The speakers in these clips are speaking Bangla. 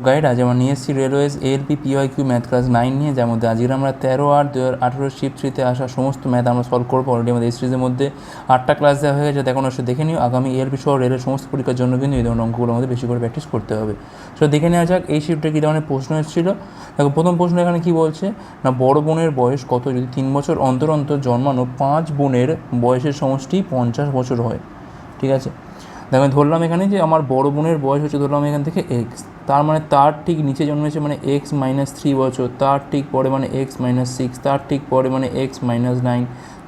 গাইড আজ আমরা নিয়ে এসেছি railways ALP PY Q math class nine নিয়ে, যার মধ্যে আজকে আমরা তেরো আট দু হাজার আঠেরো শিফট থ্রিতে আসা সমস্ত ম্যাথ আমরা সলভ করব অলরেডি আমাদের এই সিরিজের মধ্যে। আটটা ক্লাস দেওয়া হয়ে গেছে দেখুন অবশ্যই দেখে নিও। আগামী এএলপি সহ রেলের সমস্ত পরীক্ষার জন্য কিন্তু এই ধরনের অঙ্কগুলো আমাদের বেশি করে প্র্যাকটিস করতে হবে। সো দেখে নেওয়া যাক, এই শিফটে কী ধরনের প্রশ্ন এসেছিল। দেখো, প্রথম প্রশ্ন এখানে কী বলছে? না, বড় বোনের বয়স কত? যদি তিন বছর অন্তর অন্তর জন্মানো পাঁচ বোনের বয়সের সমষ্টি পঞ্চাশ বছর হয়। ঠিক আছে? আমি ধরলাম এখানে যে আমার বড় বোনের বয়স হচ্ছে, ধরলাম এখান থেকে এক্স তার মানে তার ঠিক নিচে জন্মেছে মানে এক্স মাইনাস থ্রি বছর, তার ঠিক পরে মানে এক্স মাইনাস সিক্স তার ঠিক পরে মানে এক্স মাইনাস নাইন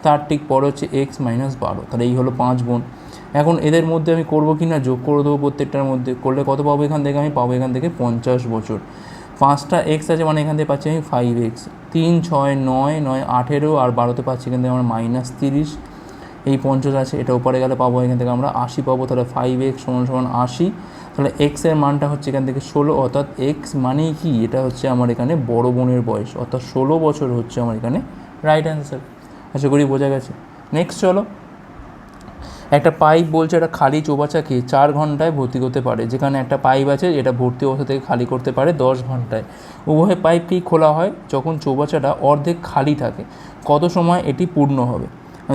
তার ঠিক পরে হচ্ছে এক্স মাইনাস বারো। তাহলে এই হলো পাঁচ বোন। এখন এদের মধ্যে আমি করব কি না? যোগ করে দেবো প্রত্যেকটার মধ্যে। করলে কত পাবো এখান থেকে? আমি পাবো এখান থেকে পঞ্চাশ বছর। পাঁচটা এক্স আছে মানে এখান থেকে পাচ্ছি আমি ফাইভ এক্স তিন, ছয়, নয় নয়, আঠেরো আর বারোতে পাচ্ছি এখান থেকে আমার মাইনাস তিরিশ। এই পঞ্চাশ আছে, এটা উপরে গেলে পাবো এখান থেকে আমরা আশি পাবো, তাহলে ফাইভ এক্স সমান সমান আশি। তাহলে এক্সের মানটা হচ্ছে এখান থেকে ষোলো, অর্থাৎ এক্স মানেই কি? এটা হচ্ছে আমার এখানে বড় বোনের বয়স, অর্থাৎ ষোলো বছর হচ্ছে আমার এখানে রাইট অ্যান্সার আশা করি বোঝা গেছে। নেক্সট চলো। একটা পাইপ বলছে একটা খালি চৌবাচ্চাকে চার ঘন্টায় ভর্তি করতে পারে। যেখানে একটা পাইপ আছে, এটা ভর্তি অবস্থা থেকে খালি করতে পারে দশ ঘন্টায়। উভয় পাইপকেই খোলা হয়? যখন চৌবাচ্চাটা অর্ধেক খালি থাকে, কত সময় এটি পূর্ণ হবে?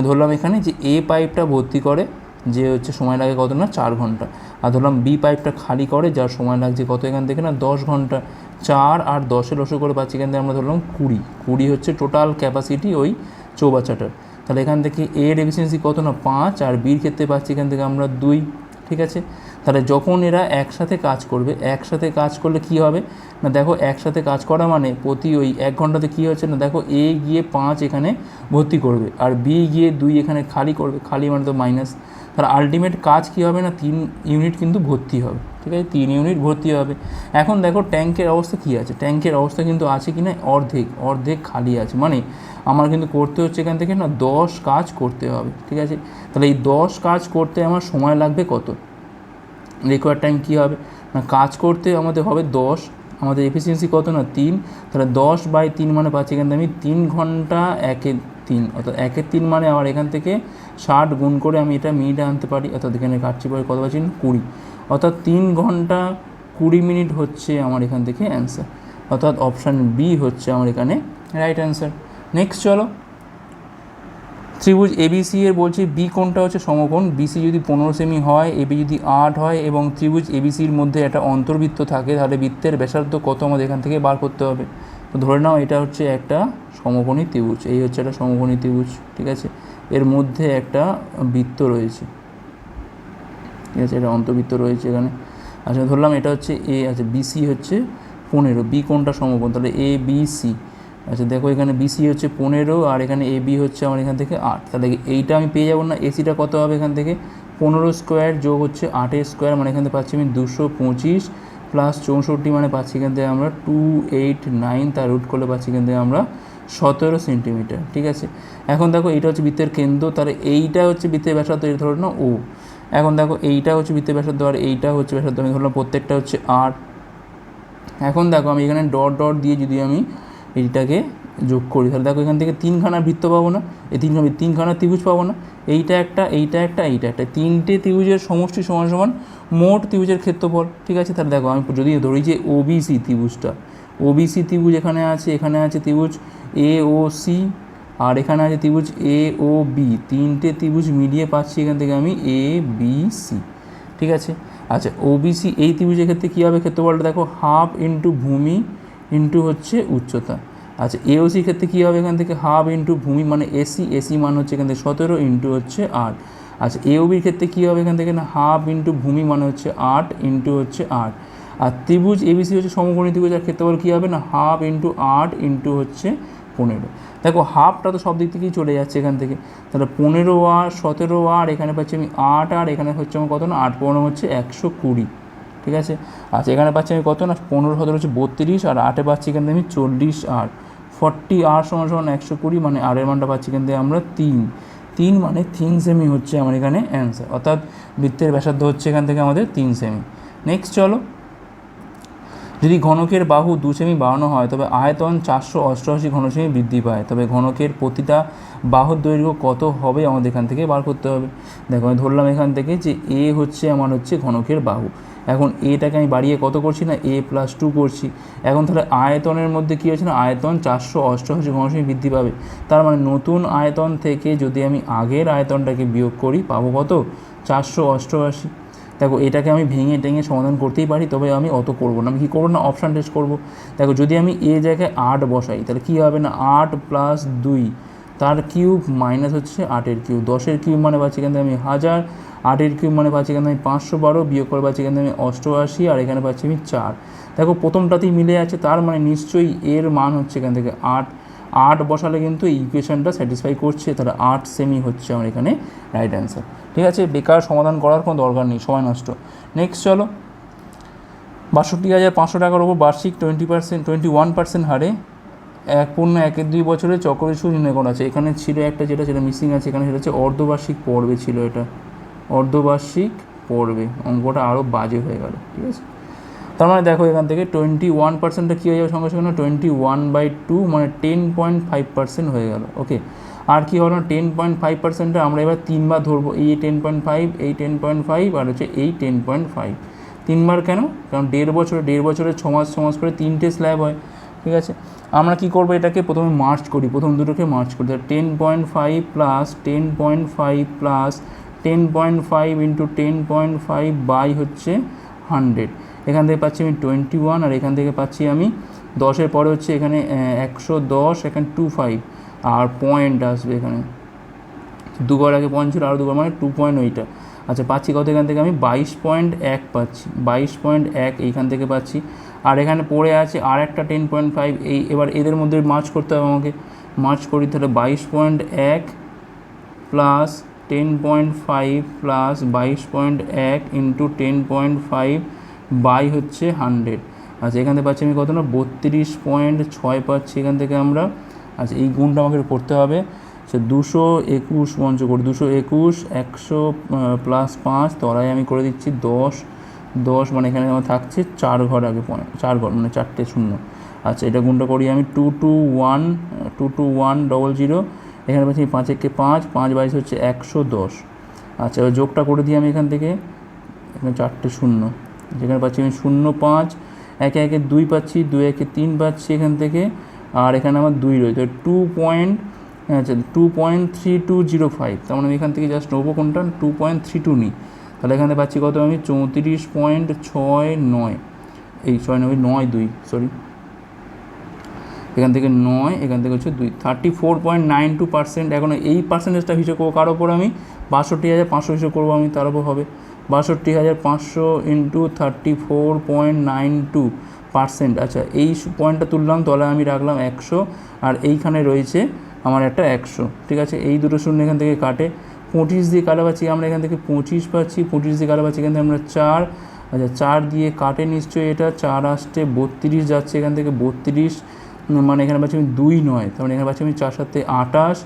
ধরলাম এখানে যে এ পাইপটা ভর্তি করে যে হচ্ছে সময় লাগে কত না? চার ঘণ্টা। আর ধরলাম বি পাইপটা খালি করে যার সময় লাগছে কত এখান থেকে না? দশ ঘণ্টা। চার আর দশের লসো করে পাচ্ছি এখান থেকে আমরা ধরলাম কুড়ি। কুড়ি হচ্ছে টোটাল ক্যাপাসিটি ওই চৌবাচ্চাটার। তাহলে এখান থেকে এর এফিসিয়েন্সি কত না? পাঁচ। আর বির ক্ষেত্রে পাচ্ছি এখান থেকে আমরা দুই। ঠিক আছে? তাহলে যখন এরা একসাথে কাজ করবে, একসাথে কাজ করলে কি হবে? না দেখো, একসাথে কাজ করা মানে প্রতি ওই এক ঘন্টাতে কী হচ্ছে? না দেখো এ গিয়ে পাঁচ এখানে ভর্তি করবে আর বি গিয়ে দুই এখানে খালি করবে, খালি মানে তো মাইনাস তাহলে আলটিমেট কাজ কী হবে? না তিন ইউনিট কিন্তু ভর্তি হবে, ঠিক আছে? তিন ইউনিট ভর্তি হবে। এখন দেখো, ট্যাঙ্কের অবস্থা কী আছে? ট্যাঙ্কের অবস্থা কিন্তু আছে কি না? অর্ধেক অর্ধেক খালি আছে। মানে আমার কিন্তু করতে হচ্ছে এখান থেকে না, দশ কাজ করতে হবে, ঠিক আছে? তাহলে এই দশ কাজ করতে আমার সময় লাগবে কত? রিকোয়ার টাইম কী হবে? না, কাজ করতে আমাদের হবে দশ, আমাদের এফিসিয়েন্সি কত না? তিন, তাহলে দশ বাই তিন মানে পাচ্ছি এখান থেকে আমি তিন ঘণ্টা একে তিন, অর্থাৎ একের তিন মানে আমার এখান থেকে ষাট গুণ করে আমি এটা মিনিটে আনতে পারি, অর্থাৎ এখানে কাটছি পরে কত পাচ্ছি? কুড়ি, অর্থাৎ তিন ঘণ্টা কুড়ি মিনিট হচ্ছে আমার এখান থেকে অ্যান্সার অর্থাৎ অপশান বি হচ্ছে আমার এখানে রাইট অ্যান্সার নেক্সট চলো ত্রিভুজ এবিসি এর বলছি বি কোণটা হচ্ছে সমকোণ। বিসি যদি পনেরো সেমি হয় এবি যদি আট হয় এবং ত্রিভুজ এবিসির মধ্যে একটা অন্তর্বৃত্ত থাকে, তাহলে বৃত্তের ব্যাসার্ধ কত আমাদের এখান থেকে বার করতে হবে? তো ধরে নাও এটা হচ্ছে একটা সমকোণী ত্রিভুজ, এই হচ্ছে একটা সমকোণী ত্রিভুজ, ঠিক আছে? এর মধ্যে একটা বৃত্ত রয়েছে, ঠিক আছে? এটা অন্তর্বৃত্ত রয়েছে এখানে। আচ্ছা ধরলাম এটা হচ্ছে এ আচ্ছা বিসি হচ্ছে পনেরো বি কোণটা সমকোণ, তাহলে এ বি সি আচ্ছা দেখো এখানে বিসি হচ্ছে পনেরো আর এখানে এ বি হচ্ছে আমার এখান থেকে আট। তাহলে এইটা আমি পেয়ে যাব না এসিটা কত হবে এখান থেকে? পনেরো স্কোয়ার যোগ হচ্ছে আটের স্কোয়ার মানে এখান থেকে পাচ্ছি আমি দুশো পঁচিশ প্লাস চৌষট্টি মানে পাচ্ছি এখান থেকে আমরা টু এইট নাইন তার রুট করলে পাচ্ছি এখান থেকে আমরা সতেরো সেন্টিমিটার ঠিক আছে? এখন দেখো, এইটা হচ্ছে বৃত্তের কেন্দ্র, তাহলে এইটা হচ্ছে বৃত্তের ব্যাসার্ধ, এটা ধরো না ও এখন দেখো, এইটা হচ্ছে বৃত্তের ব্যাসার্ধ আর এইটা হচ্ছে ব্যাসার্ধ, আমি ধরলাম প্রত্যেকটা হচ্ছে আট। এখন দেখো, আমি এখানে ডট ডট দিয়ে যদি আমি এইটাকে যোগ করি। তাহলে দেখো এখান থেকে তিনখানা বৃত্ত পাবো না, এই তিনখানা তিনখানা ত্রিভুজ পাবো না, এইটা একটা এইটা একটা এইটা একটা। তিনটে ত্রিভুজের সমষ্টি সমান সমান মোট ত্রিভুজের ক্ষেত্রফল, ঠিক আছে? তাহলে দেখো আমি যদি ধরি যে ওবিসি ত্রিভুজটা ওবিসি ত্রিভুজ এখানে আছে এখানে আছে ত্রিভুজ এ ও সি আর এখানে আছে ত্রিভুজ এ ও বি তিনটে ত্রিভুজ মিলিয়ে পাচ্ছি এখান থেকে আমি এ বি সি ঠিক আছে? আচ্ছা ওবিসি এই ত্রিভুজের ক্ষেত্রে কী হবে? ক্ষেত্রফলটা দেখো হাফ ইন্টু ভূমি ইন্টু হচ্ছে উচ্চতা। আচ্ছা এওসির ক্ষেত্রে কী হবে এখান থেকে? হাফ ইন্টু ভূমি মানে এসি এসি মান হচ্ছে এখান থেকে সতেরো ইন্টু হচ্ছে আট। আচ্ছা এওবির ক্ষেত্রে কী হবে এখান থেকে না? হাফ ইন্টু ভূমি মানে হচ্ছে আট ইন্টু হচ্ছে আট। আর ত্রিভুজ এবিসি হচ্ছে সমকোণী ত্রিভুজ, আর ক্ষেত্রফল কী হবে না? হাফ ইন্টু আট ইন্টু হচ্ছে পনেরো। দেখো হাফটা তো সব দিক থেকেই চলে যাচ্ছে এখান থেকে। তাহলে পনেরো আর সতেরো আর এখানে পাচ্ছি আমি আট, আর এখানে হচ্ছে আমার কত না? আট, পনেরো হচ্ছে একশো কুড়ি। ঠিক আছে? আচ্ছা এখানে পাচ্ছি আমি কত না? পনেরো সতেরো হচ্ছে বত্রিশ, আর আটে পাচ্ছি এখান থেকে আমি চল্লিশ আর ফর্টি আর সমান সমান একশো কুড়ি মানে আরের মানটা পাচ্ছি এখান থেকে আমরা তিন। তিন মানে তিন সেমি হচ্ছে আমার এখানে অ্যান্সার অর্থাৎ বৃত্তের ব্যাসার্ধ হচ্ছে এখান থেকে আমাদের তিন সেমি নেক্সট চলো। যদি ঘনকের বাহু দু সেমি বাড়ানো হয়, তবে আয়তন চারশো অষ্টআশি ঘনসেমি বৃদ্ধি পায়। তবে ঘনকের প্রতিটা বাহুর দৈর্ঘ্য কত হবে আমাদের এখান থেকে বার করতে হবে। দেখো, আমি ধরলাম এখান থেকে যে এ হচ্ছে আমার হচ্ছে ঘনকের বাহু। এখন এটাকে আমি বাড়িয়ে কত করছি না? এ প্লাস টু করছি। এখন তাহলে আয়তনের মধ্যে কী হচ্ছে না? আয়তন চারশো অষ্টআশি ঘনসেমি বৃদ্ধি পাবে। তার মানে নতুন আয়তন থেকে যদি আমি আগের আয়তনটাকে বিয়োগ করি, পাবো কত? চারশো অষ্টআশি। দেখো, এটাকে আমি ভেঙে টেঙে সমাধান করতেই পারি, তবে আমি অত করব না। আমি কী করব না? অপশান টেস্ট করব। দেখো, যদি আমি এ জায়গায় আট বসাই, তাহলে কী হবে না? আট প্লাস দুই। তার কিউব মাইনাস হচ্ছে আটের কিউব দশের কিউব মানে পাচ্ছি কিন্তু আমি হাজার। আটের কিউব মানে পাচ্ছি এখানে আমি পাঁচশো বারো, বিয়োগ করে পাচ্ছি এখান আমি অষ্টআশি, আর এখানে পাচ্ছি আমি চার। দেখো, প্রথমটাতেই মিলে আছে তার মানে নিশ্চয়ই এর মান হচ্ছে এখান থেকে আট। আট বসালে কিন্তু এই ইকুয়েশনটা স্যাটিসফাই করছে, তাহলে আট সেমি হচ্ছে আমার এখানে রাইট অ্যান্সার ঠিক আছে? বেকার সমাধান করার কোনো দরকার নেই, সময় নষ্ট। নেক্সট চলো। বাষট্টি হাজার পাঁচশো টাকার ওপর বার্ষিক twenty percent twenty one percent হারে এক পূর্ণ একের দুই বছরে চক্রবৃদ্ধি সুদ নির্ণয় করা আছে? এখানে ছিল একটা যেটা সেটা মিসিং আছে, এখানে সেটা হচ্ছে অর্ধবার্ষিক পর্বে ছিল এটা। অর্ধবার্ষিক পর্বে অঙ্কটা আরও বাজে হয়ে গেল, ঠিক আছে? তার মানে দেখো এখান থেকে টোয়েন্টি ওয়ান পার্সেন্টটা কী হয়ে যাবে সঙ্গে সঙ্গে না টোয়েন্টি ওয়ান বাই টু মানে টেন পয়েন্ট ফাইভ পার্সেন্ট হয়ে গেল ওকে আর কী হলো? টেন পয়েন্ট ফাইভ পার্সেন্টটা আমরা এবার তিনবার ধরবো। এই টেন পয়েন্ট ফাইভ এই টেন পয়েন্ট ফাইভ আর হচ্ছে এই টেন পয়েন্ট ফাইভ তিনবার কেন? কারণ দেড় বছরে দেড় বছরে ছ মাস ছ মাস করে তিনটে স্ল্যাব হয়, ঠিক আছে? আমরা কি করব? এটাকে প্রথমে মার্চ করি। প্রথম দুটোকে মার্চ করি। Ten point five plus ten point five plus ten point five into ten point five by হচ্ছে হান্ড্রেড এখান থেকে পাচ্ছি আমি টোয়েন্টি ওয়ান আর এখান থেকে পাচ্ছি আমি দশের পরে হচ্ছে এখানে একশো দশ, এখানে টু ফাইভ আর পয়েন্ট আসবে এখানে। দুবার আগে পয়েন্ট ছিল আরও দুবার মানে টু পয়েন্ট ওইটা আচ্ছা পাচ্ছি কত এখান থেকে আমি? বাইশ পয়েন্ট এক পাচ্ছি। বাইশ পয়েন্ট এক এইখান থেকে পাচ্ছি। আর এখানে পড়ে আছে আর একটা টেন পয়েন্ট ফাইভ এই, এবার এদের মধ্যে মার্চ করতে হবে আমাকে। মার্চ করি তাহলে বাইশ পয়েন্ট এক plus ten point five plus বাইশ পয়েন্ট এক into ten point five by হচ্ছে হান্ড্রেড আচ্ছা এখান থেকে পাচ্ছি আমি কত না? বত্রিশ পয়েন্ট ছয় পাচ্ছি এখান থেকে আমরা। আচ্ছা এই গুণটা আমাকে করতে হবে। সে দুশো একুশ মঞ্চ করি। দুশো একুশ, একশো প্লাস পাঁচ, তলায় আমি করে দিচ্ছি দশ। দশ মানে এখানে আমার থাকছে চার ঘর আগে পয়েন্ট, চার ঘর মানে চারটে শূন্য। আচ্ছা এটা গুণটা করি আমি two two one two two one double zero এখানে পাচ্ছি পাঁচ একে পাঁচ পাঁচ বাইশ হচ্ছে একশো দশ। আচ্ছা এবার যোগটা করে দিই আমি এখান থেকে। এখানে চারটে শূন্য। যেখানে পাচ্ছি আমি শূন্য পাঁচ, একে একে দুই পাচ্ছি, দুই একে তিন পাচ্ছি এখান থেকে। আর এখানে আমার দুই রয়েছে। টু পয়েন্ট আচ্ছা two point three two zero five তার মানে আমি এখান থেকে জাস্ট নেব কোনটা? টু পয়েন্ট থ্রি টু নিই। তাহলে এখানে পাচ্ছি কত আমি? চৌত্রিশ পয়েন্ট ছয় নয়। এই ছয় নয় নয় দুই সরি এখান থেকে নয়, এখান থেকে হচ্ছে দুই। Thirty four point nine two percent এখন এই পার্সেন্টেজটা হিসেবে করব কার ওপর আমি? বাষট্টি হাজার পাঁচশো হিসেবে করব আমি, তার ওপর হবে। বাষট্টি হাজার পাঁচশো into thirty four point nine two percent আচ্ছা এই পয়েন্টটা তুললাম, তলায় আমি রাখলাম একশো, আর এইখানে রয়েছে আমার একটা একশো। ঠিক আছে? এই দুটো শূন্য এখান থেকে কাটে। পঁচিশ দিয়ে কাটা পাচ্ছি আমরা এখান থেকে পঁচিশ পাচ্ছি, পঁচিশ দিয়ে কাটা পাচ্ছি এখান থেকে আমরা চার। আচ্ছা চার দিয়ে কাটে নিশ্চয়ই এটা, চার আসতে বত্রিশ যাচ্ছে এখান থেকে বত্রিশ। মানে এখানে পাচ্ছি আমি দুই নয়। তার মানে এখানে পাচ্ছি আমি চার সাথে আটাশ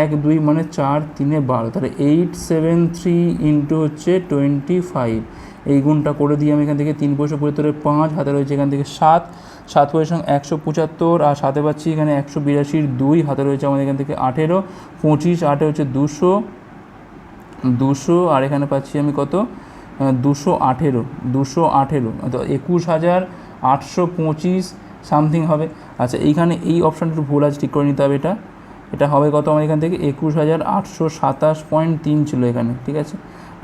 এক, দুই মানে চার, তিনে বারো। তাহলে এইট সেভেন থ্রি ইন্টু হচ্ছে টোয়েন্টি ফাইভ এই গুণটা করে দিয়ে আমি এখান থেকে তিন পয়সা পঁচাত্তরের পাঁচ হাতে রয়েছে এখান থেকে সাত। সাত পয়সা একশো পঁচাত্তর আর সাথে পাচ্ছি এখানে একশো বিরাশির দুই, হাতে রয়েছে আমাদের এখান থেকে আঠেরো। পঁচিশ, আটে হচ্ছে দুশো দুশো আর এখানে পাচ্ছি আমি কত? দুশো আঠেরো দুশো আঠেরো। তো একুশ হাজার আটশো পঁচিশ সামথিং হবে। আচ্ছা এইখানে এই অপশানটা একটু ভুল আছে, ঠিক করে নিতে হবে এটা। এটা হবে কত আমার এখান থেকে? একুশ হাজার আটশো সাতাশ পয়েন্ট তিন ছিল এখানে, ঠিক আছে?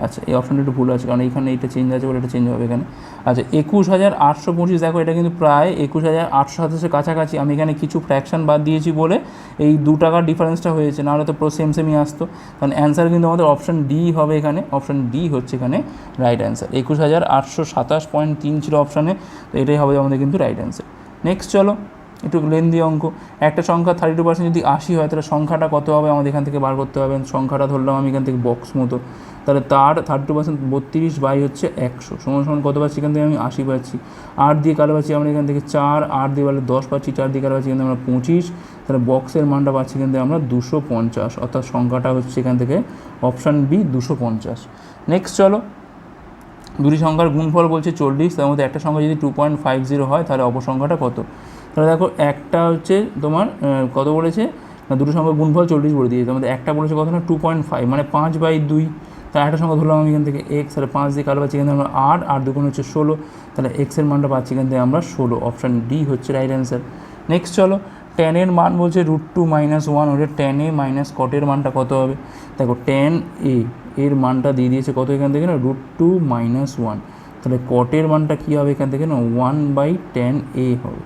আচ্ছা এই অপশানটা একটু ভুল আছে, কারণ এইখানে এটা চেঞ্জ আছে বলে এটা চেঞ্জ হবে এখানে। আচ্ছা একুশ হাজার আটশো পঁচিশ, দেখো এটা কিন্তু প্রায় একুশ হাজার আটশো সাতাশের কাছাকাছি। আমি এখানে কিছু ফ্র্যাকশন বাদ দিয়েছি বলে এই দু টাকার ডিফারেন্সটা হয়েছে, নাহলে তো পুরো সেম সেমই আসতো। কারণ অ্যান্সার কিন্তু আমাদের অপশান ডি হবে এখানে অপশান ডি হচ্ছে এখানে রাইট অ্যান্সার একুশ হাজার আটশো সাতাশ পয়েন্ট তিন ছিল অপশানে তো এটাই হবে আমাদের কিন্তু রাইট অ্যান্সার নেক্সট চলো, একটু লেন্দি অঙ্ক। একটা সংখ্যা থার্টি টু পার্সেন্ট যদি আশি হয়, তাহলে সংখ্যাটা কত হবে? আমাদের এখান থেকে বার করতে হবে। সংখ্যাটা ধরলাম আমি এখান থেকে বক্স মতো। তাহলে তার থার্টি টু পার্সেন্ট বত্রিশ বাই হচ্ছে একশো। সমান সমান কত পাচ্ছি? এখান থেকে আমি আশি পাচ্ছি। আট দিয়ে কালো পাচ্ছি? আমরা এখান থেকে চার। আট দিয়ে বলে দশ পাচ্ছি। চার দিয়ে কালো পাচ্ছি? এখান থেকে আমরা পঁচিশ। তাহলে বক্সের মানটা পাচ্ছি এখান থেকে আমরা দুশো পঞ্চাশ। অর্থাৎ সংখ্যাটা হচ্ছে এখান থেকে অপশান বি দুশো পঞ্চাশ। নেক্সট চলো। দুটি সংখ্যার গুণফল বলছে চল্লিশ, তার মধ্যে একটা সংখ্যা যদি টু পয়েন্ট ফাইভ জিরো হয়, তাহলে অপর সংখ্যাটা কত? তাহলে দেখো, একটা হচ্ছে তোমার কত বলেছে? না, দুটো সংখ্যার গুণফল চল্লিশ বলে দিয়েছে আমাদের একটা বলেছে কত না টু পয়েন্ট ফাইভ মানে পাঁচ বাই দুই তো একটা সংখ্যা ধরলাম আমি এখান থেকে এক্স তাহলে পাঁচ দিয়ে কালো পাচ্ছি এখান থেকে আমরা আট আট দুগুণ হচ্ছে ষোলো, তাহলে এক্সের মানটা পাচ্ছি এখান থেকে আমরা ষোলো অপশান ডি হচ্ছে রাইট অ্যান্সার নেক্সট চলো টেনের মান বলছে রুট টু মাইনাস ওয়ান ওটা টেন এ মাইনাস কটের মানটা কত হবে? দেখো টেন এ এর মানটা দিয়ে দিয়েছে কত এখান থেকে না? রুট টু মাইনাস ওয়ান তাহলে কটের মানটা কী হবে এখান থেকে না? ওয়ান বাই টেন এ হবে।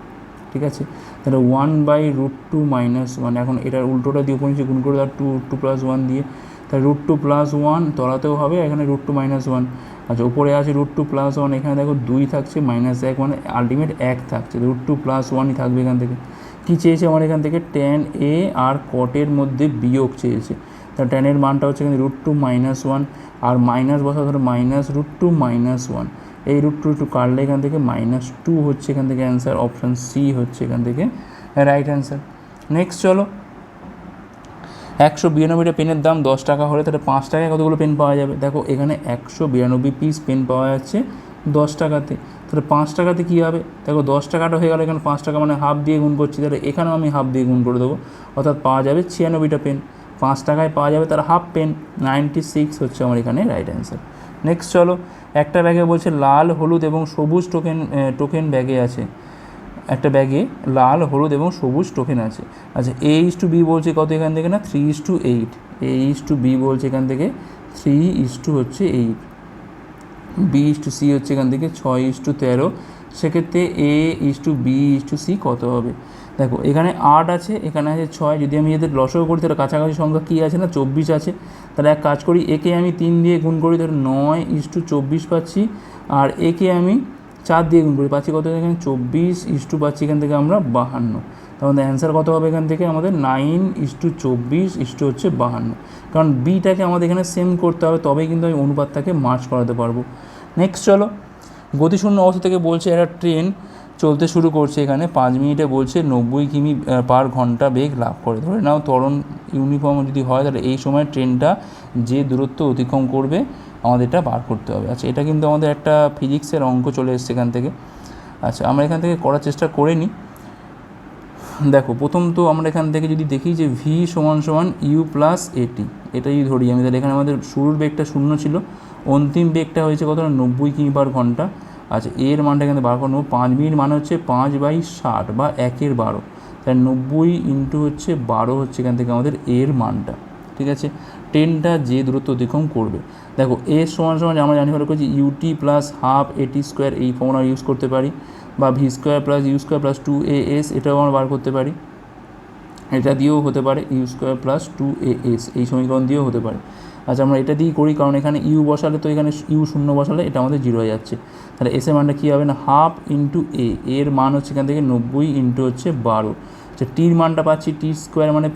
ঠিক আছে? তাহলে one by root two minus one এখন এটার উল্টোটা দিয়ে উপর গুণ করে দাও টু টু প্লাস ওয়ান দিয়ে। তাহলে রুট টু প্লাস ওয়ান তলাতেও হবে এখানে রুট টু মাইনাস ওয়ান আচ্ছা উপরে আছে রুট টু প্লাস ওয়ান এখানে দেখো দুই থাকছে মাইনাস এক মানে আলটিমেট এক থাকছে। রুট টু প্লাস ওয়ানই থাকবে এখান থেকে। কী চেয়েছে আমার এখান থেকে? টেন এ আর কটের মধ্যে বিয়োগ চেয়েছে। তা টেনের মানটা হচ্ছে এখানে রুট টু মাইনাস ওয়ান আর মাইনাস বসা ধরো minus root two minus one এই রুট টু একটু কাটলে এখান থেকে মাইনাস টু হচ্ছে এখান থেকে অ্যান্সার অপশান সি হচ্ছে এখান থেকে রাইট অ্যান্সার নেক্সট চলো, একশো বিরানব্বইটা পেনের দাম দশ টাকা হলে তাহলে পাঁচ টাকায় কতগুলো পেন পাওয়া যাবে? দেখো এখানে একশো বিরানব্বই পিস পেন পাওয়া যাচ্ছে দশ টাকাতে। তাহলে পাঁচ টাকাতে কী হবে? দেখো দশ টাকাটা হয়ে গেল এখানে পাঁচ টাকা মানে হাফ দিয়ে গুণ করছি, তাহলে এখানেও আমি হাফ দিয়ে গুণ করে দেবো। অর্থাৎ পাওয়া যাবে ছিয়ানব্বইটা পেন পাঁচ টাকায় পাওয়া যাবে, তার হাফ পেন নাইনটি সিক্স হচ্ছে আমার এখানে রাইট অ্যান্সার নেক্সট চলো, একটা ব্যাগে বলছে লাল, হলুদ এবং সবুজ টোকেন টোকেন ব্যাগে আছে। একটা ব্যাগে লাল, হলুদ এবং সবুজ টোকেন আছে। আচ্ছা এ ইস টু বি বলছে কত এখান থেকে না? Three is to eight A is to B বলছে এখান থেকে থ্রি ইস টু হচ্ছে eight B is to C হচ্ছে এখান থেকে, ছয় ইস টু তেরো। সেক্ষেত্রে A is to B is to C কত হবে? দেখো, এখানে আট আছে, এখানে আছে ছয়। যদি আমি এদের লসও করি, তাহলে কাছাকাছি সংখ্যা কী আছে না? চব্বিশ আছে। তাহলে এক কাজ করি, একে আমি তিন দিয়ে গুণ করি, তাহলে নয় ইস টু চব্বিশ পাচ্ছি। আর একে আমি চার দিয়ে গুণ করি, পাচ্ছি কত এখানে? চব্বিশ ইস টু পাচ্ছি এখান থেকে আমরা বাহান্ন। তাহলে অ্যান্সার কত হবে এখান থেকে? আমাদের নাইন ইস টু চব্বিশ, ইস টু হচ্ছে বাহান্ন। কারণ বিটাকে আমাদের এখানে সেম করতে হবে, তবেই কিন্তু আমি অনুপাতটাকে মার্চ করাতে পারব। নেক্সট চলো, গতিশূন্য অবস্থা থেকে বলছে একটা ট্রেন চলতে শুরু করছে এখানে। পাঁচ মিনিটে বলছে নব্বই কিমি পার ঘণ্টা বেগ লাভ করে। ধরে নাও তরণ ইউনিফর্ম যদি হয়, তাহলে এই সময় ট্রেনটা যে দূরত্ব অতিক্রম করবে আমাদের এটা বার করতে হবে। আচ্ছা এটা কিন্তু আমাদের একটা ফিজিক্সের অঙ্ক চলে এসছে এখান থেকে। আচ্ছা আমরা এখান থেকে করার চেষ্টা করে নিই। দেখো, প্রথম তো আমরা এখান থেকে যদি দেখি যে ভি সমান সমান ইউ প্লাস এটি এটা যদি ধরি আমি, তাহলে এখানে আমাদের শুরুর বেগটা শূন্য ছিল। অন্তিম বেগটা হয়েছে কত নব্বই কিমি পার ঘণ্টা। আচ্ছা এর মানটা কিন্তু বার করে নেব। পাঁচ মিনিট মানে হচ্ছে পাঁচ বাই ষাট বা একের বারো। তাই নব্বই ইন্টু হচ্ছে বারো হচ্ছে এখান থেকে আমাদের এর মানটা, ঠিক আছে? ট্রেনটা যে দূরত্ব অতিক্রম করবে। দেখো এ সমান সমান আমরা জানি হলো করছি UT plus half AT square এই ফর্মুলা ইউজ করতে পারি। বা V square plus U square plus two A S এটাও আমরা বার করতে পারি। এটা দিয়েও হতে পারে U square plus two A S এই সমীকরণ দিয়েও হতে পারে। আচ্ছা আমরা এটা দিয়েই করি, কারণ এখানে ইউ বসালে তো এখানে ইউ শূন্য বসালে এটা আমাদের জিরো হয়ে যাচ্ছে। তাহলে এসের মানটা কী হবে না? হাফ ইন্টু এ এর মান হচ্ছে এখান থেকে নব্বই ইন্টু হচ্ছে বারো। আচ্ছা টির মানটা পাচ্ছি, টি স্কোয়ার মানে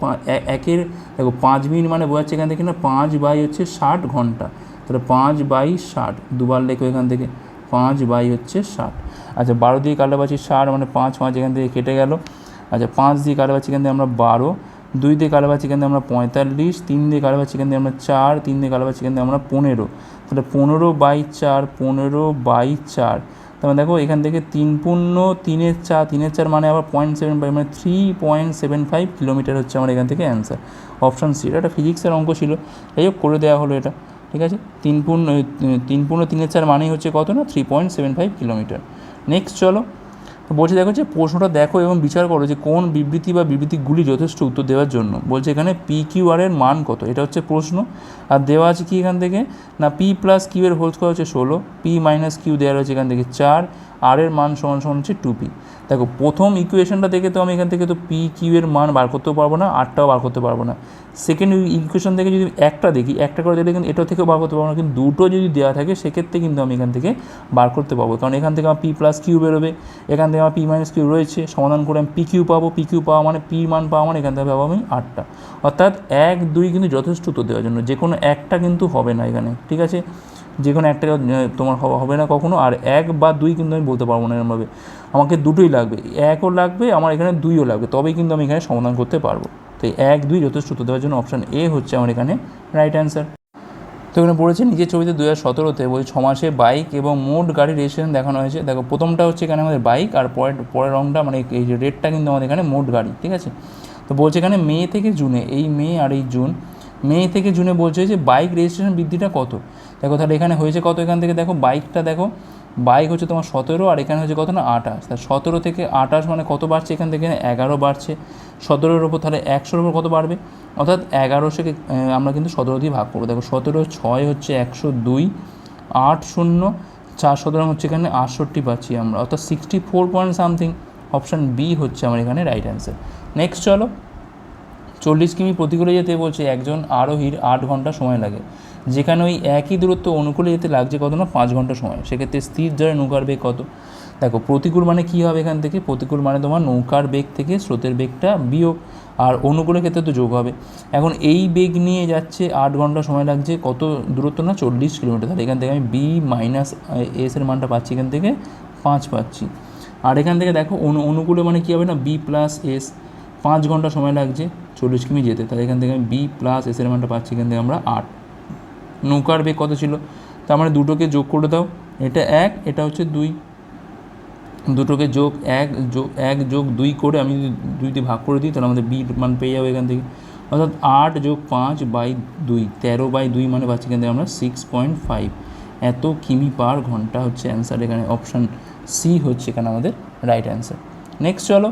একের, দেখো পাঁচ মিনিট মানে বোঝাচ্ছে এখান থেকে না, পাঁচ বাই হচ্ছে ষাট ঘণ্টা। তাহলে পাঁচ বাই ষাট, দুবার লেখো এখান থেকে, পাঁচ বাই হচ্ছে ষাট। আচ্ছা বারো দিয়ে কাটা পাচ্ছি ষাট মানে পাঁচ পাঁচ এখান থেকে কেটে গেল। আচ্ছা পাঁচ দিয়ে কাটা পাচ্ছি এখান থেকে আমরা বারো। দুই দিয়ে কালো পাচ্ছি এখান থেকে আমরা পঁয়তাল্লিশ, তিন দিয়ে কালো পাচ্ছি এখান থেকে আমরা চার, তিন দিয়ে কালো পাচ্ছি এখান থেকে আমরা পনেরো। তাহলে পনেরো বাই চার, পনেরো বাই চার। তারপরে দেখো এখান থেকে তিন পূর্ণ, তিনের চার তিনের চার মানে আবার পয়েন্ট সেভেন ফাইভ মানে three point seven five kilometre হচ্ছে আমার এখান থেকে অ্যান্সার অপশান সি এটা ফিজিক্সের অঙ্ক ছিল। যাই হোক, করে দেওয়া হলো এটা, ঠিক আছে? তিন পূর্ণ তিন পূর্ণ, তিনের চার মানেই হচ্ছে কত না? Three point seven five kilometre next চলো তো বলছে, দেখো যে প্রশ্নটা দেখো এবং বিচার করো যে কোন বিবৃতি বা বিবৃতিগুলি যথেষ্ট উত্তর দেওয়ার জন্য। বলছে এখানে পি কিউ আর এর মান কত? এটা হচ্ছে প্রশ্ন। আর দেওয়া আছে কি এখান থেকে? না পি প্লাস কিউ এর হোল স্কোয়ার হচ্ছে ষোলো পি মাইনাস কিউ দেওয়া রয়েছে এখান থেকে চার আর এর মান সমান সমান হচ্ছে টু পি দেখো, প্রথম ইকুয়েশনটা দেখে তো আমি এখান থেকে তো পি কিউ এর মান বার করতেও পারব না, আটটাও বার করতে পারব না। সেকেন্ড ইকুয়েশন থেকে যদি একটা দেখি, একটা করে দেখলে কিন্তু এটা থেকেও বার করতে পারব না, কিন্তু দুটো যদি দেওয়া থাকে, সেক্ষেত্রে কিন্তু আমি এখান থেকে বার করতে পারব। কারণ এখান থেকে আমার পি প্লাস কিউ বেরোবে, এখান থেকে আমার পি মাইনাস কিউ রয়েছে, সমাধান করে আমি পি কিউ পাবো পি কিউ পাওয়া মানে পি মান পাওয়া মানে এখান থেকে পাবো আমি আটটা। অর্থাৎ এক দুই কিন্তু যথেষ্ট উত্তর দেওয়ার জন্য যে কোনো একটা কিন্তু হবে না এখানে, ঠিক আছে? যে কোনো একটা তোমার হবে না কখনো, আর এক বা দুই কিন্তু আমি বলতে পারব না এরমভাবে। আমাকে দুটোই লাগবে, একও লাগবে, আমার এখানে দুইও লাগবে, তবেই কিন্তু আমি এখানে সমাধান করতে পারব। তো এক, দুই যথেষ্ট উত্তর দেওয়ার জন্য অপশান এ হচ্ছে আমার এখানে রাইট অ্যান্সার তো এখানে পড়েছে নিজের ছবিতে দু হাজার সতেরোতে বই ছ মাসে বাইক এবং মোট গাড়ি রেজিস্ট্রেশন দেখানো হয়েছে। দেখো, প্রথমটা হচ্ছে এখানে আমাদের বাইক আর পরের পরের রংটা মানে এই যে রেডটা কিন্তু আমাদের এখানে মোট গাড়ি, ঠিক আছে? তো বলছে এখানে মে থেকে জুনে, এই মে আর এই জুন মে থেকে জুনে বলছে যে বাইক রেজিস্ট্রেশন বৃদ্ধিটা কত? দেখো তাহলে এখানে হয়েছে কত? এখান থেকে দেখো বাইকটা দেখো বাইক হচ্ছে তোমার সতেরো আর এখানে হচ্ছে কত না আঠাশ। তাহলে সতেরো থেকে আঠাশ মানে কত বাড়ছে? এখান থেকে এগারো বাড়ছে। সতেরোর ওপর তাহলে একশোর ওপর কত বাড়বে? অর্থাৎ এগারোশোকে আমরা কিন্তু সতেরো দিয়ে ভাগ করব। দেখো সতেরো ছয় হচ্ছে একশো দুই, আট শূন্য, চার সতেরো হচ্ছে এখানে আটষট্টি পাচ্ছি আমরা। অর্থাৎ sixty four point something option B হচ্ছে আমার এখানে রাইট অ্যান্সার নেক্সট চলো। চল্লিশ কিমি প্রতিকূলে যেতে বলছে একজন আরোহীর আট ঘণ্টা সময় লাগে। যেখানে ওই একই দূরত্ব অনুকূলে যেতে লাগছে কত না? পাঁচ ঘণ্টা সময়। সেক্ষেত্রে স্থির জলে নৌকার বেগ কত? দেখো, প্রতিকূল মানে কী হবে এখান থেকে? প্রতিকূল মানে তোমার নৌকার বেগ থেকে স্রোতের বেগটা বিয়োগ। আর অনুকূলের ক্ষেত্রে তো যোগ হবে। এখন এই বেগ নিয়ে যাচ্ছে আট ঘণ্টা সময় লাগছে কত দূরত্ব না? চল্লিশ কিলোমিটার। তাহলে এখান থেকে আমি বি মাইনাস এস এর মানটা পাচ্ছি, এখান থেকে পাঁচ পাচ্ছি। আর এখান থেকে দেখো, অনু, অনুকূলে মানে কী হবে না? B plus S. পাঁচ ঘণ্টা সময় লাগছে, চল্লিশ কিমি যেতে। তাহলে এখান থেকে আমি বি প্লাস এসের মানটা পাচ্ছি, এখান থেকে আমরা আট। নৌকার বেগ কত ছিল? তার মানে দুটোকে যোগ করে দাও। এটা এক, এটা হচ্ছে দুই। দুটোকে যোগ এক যোগ এক যোগ দুই করে আমি যদি দুই দিয়ে ভাগ করে দিই, তাহলে আমাদের বি মান পেয়ে যাব এখান থেকে। অর্থাৎ আট যোগ পাঁচ বাই দুই, তেরো বাই দুই মানে পাচ্ছি এখান থেকে আমরা সিক্স পয়েন্ট ফাইভ এত কিমি পার ঘণ্টা হচ্ছে অ্যান্সার এখানে। অপশান সি হচ্ছে এখানে আমাদের রাইট অ্যান্সার নেক্সট চলো।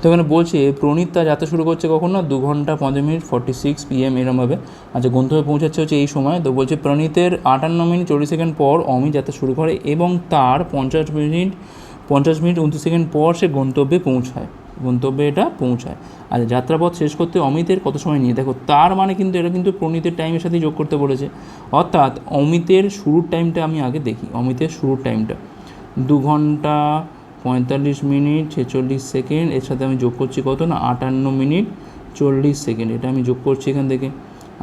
তো এখানে বলছে প্রণীত তার যাত্রা শুরু করছে কখন না? দু ঘণ্টা পনেরো মিনিট ফর্টি সিক্স পিএম এরমভাবে আচ্ছা গন্তব্যে পৌঁছাচ্ছে হচ্ছে এই সময়। তো বলছে, প্রণীতের আটান্ন মিনিট, চল্লিশ সেকেন্ড পর অমিত যাত্রা শুরু করে এবং তার পঞ্চাশ মিনিট পঞ্চাশ মিনিট, উনত্রিশ সেকেন্ড পর সে গন্তব্যে পৌঁছায়। গন্তব্যে এটা পৌঁছায়। আচ্ছা যাত্রাপথ শেষ করতে অমিতের কত সময় নিয়ে? দেখো, তার মানে কিন্তু এটা কিন্তু প্রণীতের টাইমের সাথে যোগ করতে বলেছে। অর্থাৎ অমিতের শুরুর টাইমটা আমি আগে দেখি। অমিতের শুরুর টাইমটা দু ঘণ্টা পঁয়তাল্লিশ মিনিট, ছেচল্লিশ সেকেন্ড। এর সাথে আমি যোগ করছি কত না? আটান্ন মিনিট, চল্লিশ সেকেন্ড। এটা আমি যোগ করছি এখান থেকে।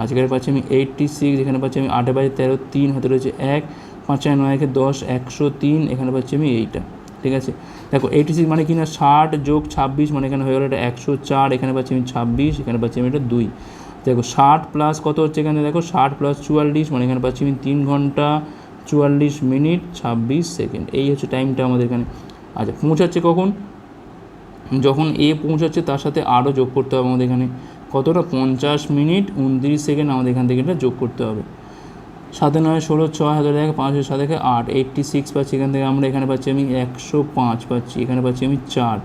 আজকের পাচ্ছি আমি এইটটি সিক্স এখানে পাচ্ছি আমি আটে বাজে তেরো, তিন। হাতে রয়েছে এক। পাঁচে নয়, একে দশ, একশো তিন। এখানে পাচ্ছি আমি এইটা। ঠিক আছে? দেখো এইটি সিক্স মানে কি না? ষাট যোগ ছাব্বিশ মানে এখানে হয়ে গেলো এটা একশো চার। এখানে পাচ্ছি আমি ছাব্বিশ, এখানে পাচ্ছি আমি এটা দুই। দেখো, ষাট প্লাস কত হচ্ছে এখানে? দেখো, ষাট প্লাস চুয়াল্লিশ মানে এখানে পাচ্ছি আমি তিন ঘণ্টা চুয়াল্লিশ মিনিট, ছাব্বিশ সেকেন্ড। এই হচ্ছে টাইমটা আমাদের এখানে। আচ্ছা পৌঁছাচ্ছে কখন? যখন এ পৌঁছাচ্ছে তার সাথে আরও যোগ করতে হবে আমাদের এখানে। কতটা? পঞ্চাশ মিনিট উনত্রিশ সেকেন্ড আমাদের এখান থেকে এটা যোগ করতে হবে। সাথে নয়, ষোলো, ছয় হাজার এক, পাঁচ সাত থেকে আট এইটটি সিক্স পাচ্ছি এখান থেকে। আমরা এখানে পাচ্ছি আমি একশো পাঁচ পাচ্ছি, এখানে পাচ্ছি আমি চার।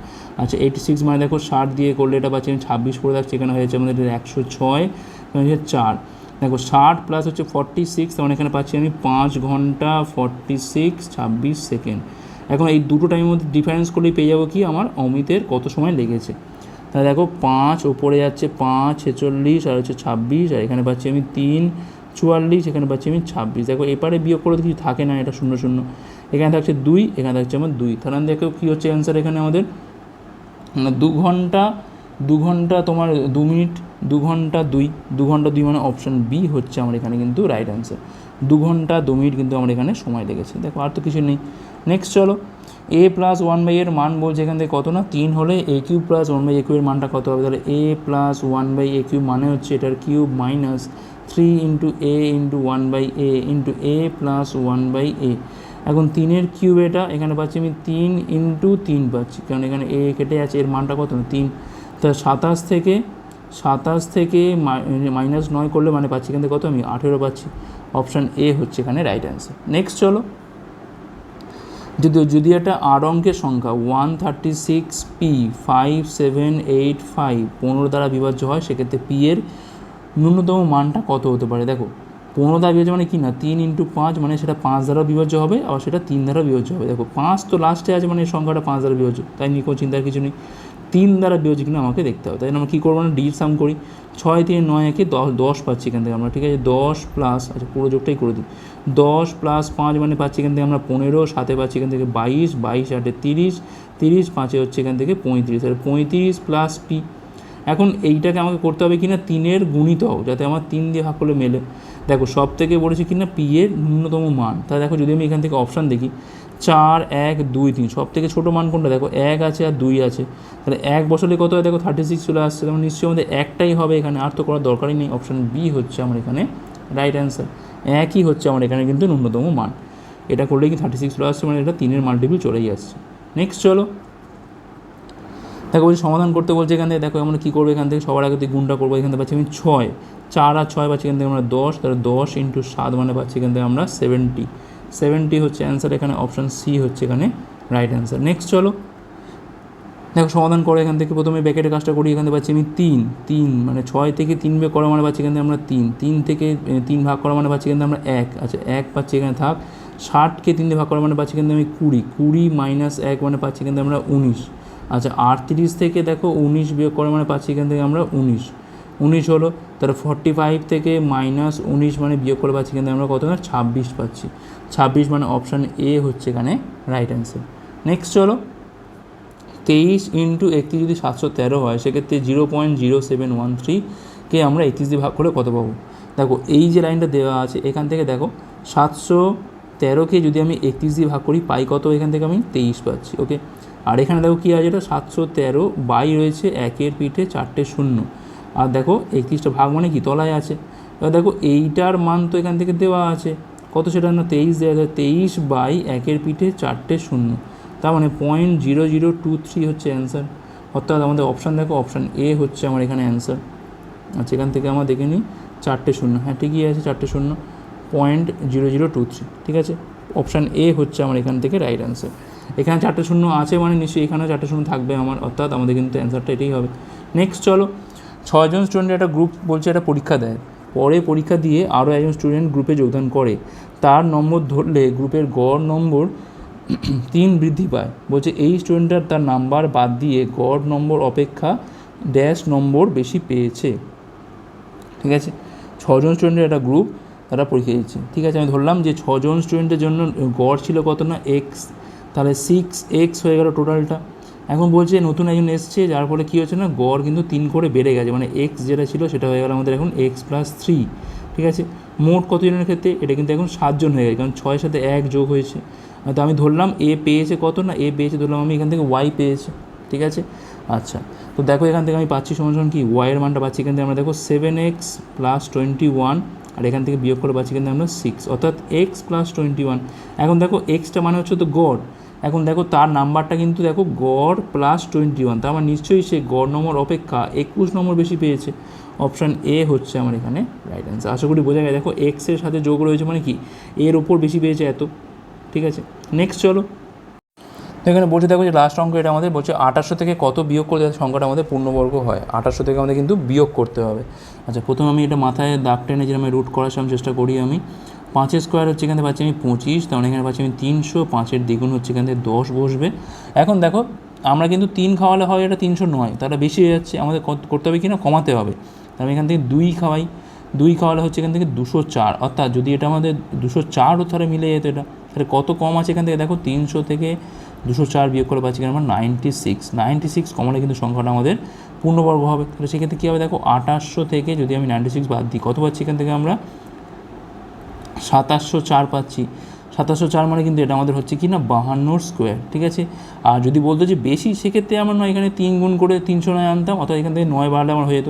আচ্ছা এইটটি সিক্স মানে দেখো ষাট দিয়ে করলে এটা পাচ্ছি আমি ছাব্বিশ করে থাকছি এখানে হয়েছে আমাদের একশো ছয় হচ্ছে চার। দেখো ষাট প্লাস হচ্ছে ফর্টি সিক্স তখন এখানে পাচ্ছি আমি পাঁচ ঘণ্টা ফর্টি সিক্স ছাব্বিশ সেকেন্ড। এখন এই দুটো টাইমের মধ্যে ডিফারেন্স করলেই পেয়ে যাব কি? আমার অমিতের কত সময় লেগেছে? তাহলে দেখো পাঁচ, ওপরে যাচ্ছে পাঁচ, ছেচল্লিশ, আর হচ্ছে ছাব্বিশ, আর এখানে পাচ্ছি আমি তিন, চুয়াল্লিশ, এখানে পাচ্ছি আমি ছাব্বিশ। দেখো এপারে বিয়োগ করে কিছু থাকে না, এটা শূন্য শূন্য। এখানে থাকছে দুই, এখানে থাকছে আমার দুই। তাহলে দেখো কী হচ্ছে অ্যান্সার এখানে আমাদের? না দু ঘণ্টা দু ঘণ্টা তোমার দু মিনিট, দু ঘণ্টা দুই, দু ঘণ্টা দুই মানে অপশান বি হচ্ছে আমার এখানে কিন্তু রাইট অ্যান্সার দু ঘণ্টা, দু মিনিট কিন্তু আমার এখানে সময় লেগেছে দেখো, আর তো কিছু নেই। নেক্সট চলো। এ প্লাস ওয়ান বাই এর মান বলছে এখান থেকে কত না? তিন হলে A cube plus one by A কিউবের মানটা কত হবে? তাহলে A plus one by A cube মানে হচ্ছে এটার cube minus three into A into one by A into A plus one by A এখন তিনের কিউব এটা, এখানে পাচ্ছি আমি তিন ইন্টু তিন পাচ্ছি। কারণ এখানে এ কেটে আছে, এর মানটা কত না? তিন। তা সাতাশ থেকে সাতাশ থেকে মাইনাস নয় করলে মানে পাচ্ছি এখান থেকে কত? আমি আঠেরো পাচ্ছি। অপশান এ হচ্ছে এখানে রাইট অ্যান্সার নেক্সট চলো। যদি যদি একটা আট অঙ্কের সংখ্যা one thirty six P five seven eight five পনেরো দ্বারা বিভাজ্য হয়, সেক্ষেত্রে পি এর ন্যূনতম মানটা কত হতে পারে? দেখো, পনেরো দ্বারা বিভাজ্য মানে কি না? তিন ইন্টু পাঁচ মানে সেটা পাঁচ দ্বারা বিভাজ্য হবে, আবার সেটা তিন দ্বারা বিভাজ্য হবে। দেখো, পাঁচ তো লাস্টে আছে মানে সংখ্যাটা পাঁচ দ্বারা বিভাজ্য, তাই নিয়ে কোনো চিন্তার কিছু নেই। তিন দ্বারা বিভাজ্য কিনা আমাকে দেখতে হবে। তাই জন্য আমরা কী করব না? ডি সাম করি। ছয় তিন নয় একে দশ দশ পাচ্ছি এখান থেকে আমরা, ঠিক আছে? দশ প্লাস আচ্ছা পুরো যোগটাই করে দিই। দশ প্লাস পাঁচ মানে পাচ্ছি এখান থেকে আমরা পনেরো সাথে পাচ্ছি এখান থেকে বাইশ বাইশ আটে তিরিশ তিরিশ পাঁচে হচ্ছে এখান থেকে পঁয়ত্রিশ। তাহলে পঁয়ত্রিশ প্লাস পি এখন এইটাকে আমাকে করতে হবে কিনা? তিনের গুণিতক, যাতে আমার তিন দিয়ে ভাগ করলে মেলে। দেখো সব থেকে বলেছি কিনা? পি এর ন্যূনতম মান। তাহলে দেখো, যদি আমি এখান থেকে অপশান দেখি চার, এক, দুই, তিন সব থেকে ছোটো মান কোনটা? দেখো, এক আছে আর দুই আছে। তাহলে এক বছরে কত হয়? দেখো থার্টি সিক্স চলে আসছে। তখন নিশ্চয়ই আমাদের একটাই হবে এখানে। আর তো করার দরকারই নেই। অপশান বি হচ্ছে আমার এখানে রাইট অ্যান্সার একই হচ্ছে আমার এখানে কিন্তু ন্যূনতম মান। এটা করলে কি থার্টি সিক্স চলে আসছে? মানে এটা তিনের মাল্টিপিল চলেই আসছে। নেক্সট চলো। দেখো, বলছি সমাধান করতে বলছে এখান থেকে। দেখো, আমরা কী করব এখান থেকে? সবার আগে থেকে গুণটা করব। এখান থেকে পাচ্ছি আমি ছয়। চার আর ছয় পাচ্ছি এখান থেকে আমরা দশ। তাহলে দশ ইন্টু সাত মানে পাচ্ছি এখান থেকে আমরা সেভেন্টি সেভেন্টি হচ্ছে অ্যান্সার এখানে অপশান সি হচ্ছে এখানে রাইট অ্যান্সার নেক্সট চলো। দেখো সমাধান করে এখান থেকে। প্রথমে ব্যাকেটের কাজটা করি, এখান থেকে পাচ্ছি আমি তিন। তিন মানে ছয় থেকে তিন বের করা মানে পাচ্ছি এখান আমরা তিন। তিন থেকে তিন ভাগ করা মানে পাচ্ছি থেকে আমরা এক। আচ্ছা এক পাচ্ছি এখানে থাক। ষাটকে তিন দিয়ে ভাগ করা মানে পাচ্ছি কিন্তু আমি কুড়ি। কুড়ি মাইনাস এক মানে পাচ্ছি কিন্তু আমরা উনিশ। আচ্ছা আটত্রিশ থেকে দেখো উনিশ বিয়োগ করা মানে পাচ্ছি এখান থেকে আমরা উনিশ। উনিশ হলো, তাহলে ফর্টি ফাইভ থেকে মাইনাস উনিশ মানে বিয়োগ করে পাচ্ছি কিন্তু আমরা কত না? ছাব্বিশ পাচ্ছি। ছাব্বিশ মানে অপশান এ হচ্ছে এখানে রাইট অ্যান্সার নেক্সট চলো তেইশ ইন্টু একত্রিশ যদি সাতশো তেরো হয়, সেক্ষেত্রে zero point zero seven one থ্রিকে আমরা একত্রিশ দিয়ে ভাগ করে কত পাবো? দেখো, এই যে লাইনটা দেওয়া আছে, এখান থেকে দেখো, সাতশো তেরোকে যদি আমি একত্রিশ দিয়ে ভাগ করি, পাই কত এখান থেকে আমি? তেইশ পাচ্ছি ওকে আর এখানে দেখো কী আছে, এটা সাতশো তেরো বাই রয়েছে একের পিঠে চারটে শূন্য। আর দেখো একত্রিশটা ভাগ মানে কি? তলায় আছে। এবার দেখো এইটার মান তো এখান থেকে দেওয়া আছে। কত সেটা না তেইশ দেওয়া আছে। তেইশ বাই একের পিঠে চারটে শূন্য। তার মানে point zero zero two three হচ্ছে অ্যান্সার অর্থাৎ আমাদের অপশান দেখো অপশান এ হচ্ছে আমার এখানে অ্যান্সার আচ্ছা এখান থেকে আমরা দেখে নিই চারটে শূন্য। হ্যাঁ ঠিকই আছে, চারটে শূন্য। Point zero zero two three ঠিক আছে? অপশান এ হচ্ছে আমার এখান থেকে রাইট অ্যান্সার এখানে চারটে শূন্য আছে মানে নিশ্চয়ই এখানেও চারটে শূন্য থাকবে আমার। অর্থাৎ আমাদের কিন্তু অ্যান্সারটা এটাই হবে। নেক্সট চলো। ছয়জন স্টুডেন্ট একটা গ্রুপ বলছে একটা পরীক্ষা দেয়। পরে পরীক্ষা দিয়ে আরও একজন স্টুডেন্ট গ্রুপে যোগদান করে। তার নম্বর ধরলে গ্রুপের গড় নম্বর তিন বৃদ্ধি পায়। বলছে এই স্টুডেন্টটার তার নাম্বার বাদ দিয়ে গড় নম্বর অপেক্ষা ড্যাশ নম্বর বেশি পেয়েছে। ঠিক আছে? ছজন স্টুডেন্টের একটা গ্রুপ তারা পরীক্ষা দিচ্ছে। ঠিক আছে, আমি ধরলাম যে ছজন স্টুডেন্টের জন্য গড় ছিল কত না এক্স তাহলে সিক্স এক্স হয়ে গেল টোটালটা এখন বলছে নতুন একজন এসছে, যার ফলে কী হচ্ছে না, গড় কিন্তু তিন করে বেড়ে গেছে মানে এক্স যেটা ছিল সেটা হয়ে গেল আমাদের এখন এক্স প্লাস থ্রি ঠিক আছে? মোট কতজনের ক্ষেত্রে এটা কিন্তু এখন সাতজন হয়ে গেছে, কারণ ছয়ের সাথে এক যোগ হয়েছে। তো আমি ধরলাম এ পেয়েছে কত না এ পেয়েছে ধরলাম আমি এখান থেকে ওয়াই পেয়েছে, ঠিক আছে? আচ্ছা তো দেখো এখান থেকে আমি পাচ্ছি সমান সমান কি ওয়াইয়ের মানটা পাচ্ছি, এখান থেকে আমরা দেখো seven x plus twenty one আর এখান থেকে বিয়োগ করে পাচ্ছি কিন্তু আমরা সিক্স অর্থাৎ এক্স প্লাস টোয়েন্টি ওয়ান এখন দেখো এক্সটা মানে হচ্ছে তো গড় এখন দেখো তার নাম্বারটা কিন্তু দেখো গড় প্লাস টোয়েন্টি ওয়ান তার মানে নিশ্চয়ই সে গড় নম্বর অপেক্ষা একুশ নম্বর বেশি পেয়েছে। অপশান এ হচ্ছে আমার এখানে রাইট অ্যান্সার আশা করি বোঝা গেছে। দেখো এক্সের সাথে যোগ রয়েছে মানে কি? এর ওপর বেশি পেয়েছে এত। ঠিক আছে? নেক্সট চলো। তো এখানে বলছে দেখো যে লাস্ট অঙ্ক এটা আমাদের বলছে আঠাশশো থেকে কত বিয়োগ করলে সংখ্যাটা আমাদের পূর্ণবর্গ হয়? আঠাশশো থেকে আমাদের কিন্তু বিয়োগ করতে হবে। আচ্ছা প্রথমে আমি এটা মাথায় দাগ টেনে যেরকম রুট করার সময় চেষ্টা করি আমি। পাঁচের স্কোয়ার হচ্ছে এখানে পাচ্ছি আমি পঁচিশ তাহলে এখানে পাচ্ছি আমি তিনশো, পাঁচের দ্বিগুণ হচ্ছে এখান থেকে দশ বসবে। এখন দেখো, আমরা কিন্তু তিন খাওয়ালে হয় এটা তিনশো নয়, তাহলে বেশি হয়ে যাচ্ছে, আমাদের করতে হবে কি না? কমাতে হবে। তাহলে আমি এখান থেকে দুই খাওয়াই, দুই খাওয়ালে হচ্ছে এখান থেকে দুশো চার। অর্থাৎ যদি এটা আমাদের দুশো চারও তাহলে মিলে যেত এটা, তাহলে কত কম আছে এখান থেকে? দেখো, তিনশো থেকে দুশো চার বিয়োগ করে পাচ্ছি এখানে আমরা নাইনটি সিক্স নাইনটি সিক্স কমালে কিন্তু সংখ্যাটা আমাদের পূর্ণবর্গ হবে। তাহলে সেক্ষেত্রে কী হবে? দেখো, আঠাশশো থেকে যদি আমি নাইনটি সিক্স বাদ দিই, কত পাচ্ছি এখান থেকে আমরা? সাতাশশো চার পাচ্ছি। সাতাশশো চার মানে কিন্তু এটা আমাদের হচ্ছে কি না বাহান্নর স্কোয়ার ঠিক আছে? আর যদি বলতো যে বেশি, সেক্ষেত্রে আমরা নয়, এখানে তিন গুণ করে তিনশো নয় আনতাম, অর্থাৎ এখান থেকে নয় বাড়লে আমার হয়ে যেত।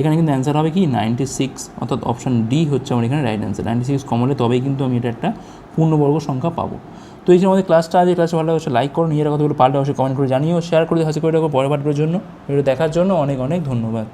এখানে কিন্তু অ্যান্সার হবে কি? নাইনটি সিক্স অর্থাৎ অপশান ডি হচ্ছে আমার এখানে রাইট অ্যান্সার নাইনটি সিক্স কমলে তবেই কিন্তু আমি এটা একটা পূর্ণবর্গ সংখ্যা পাবো। তো এই যে আমাদের ক্লাসটা আছে ক্লাসটা ভালো লাগছে লাইক করো, নিজের কথাগুলো পাল্টে অবশ্যই কমেন্ট করে জানিও শেয়ার করে, হাসি করে রাখো, পরের জন্য। ভিডিও দেখার জন্য অনেক অনেক ধন্যবাদ।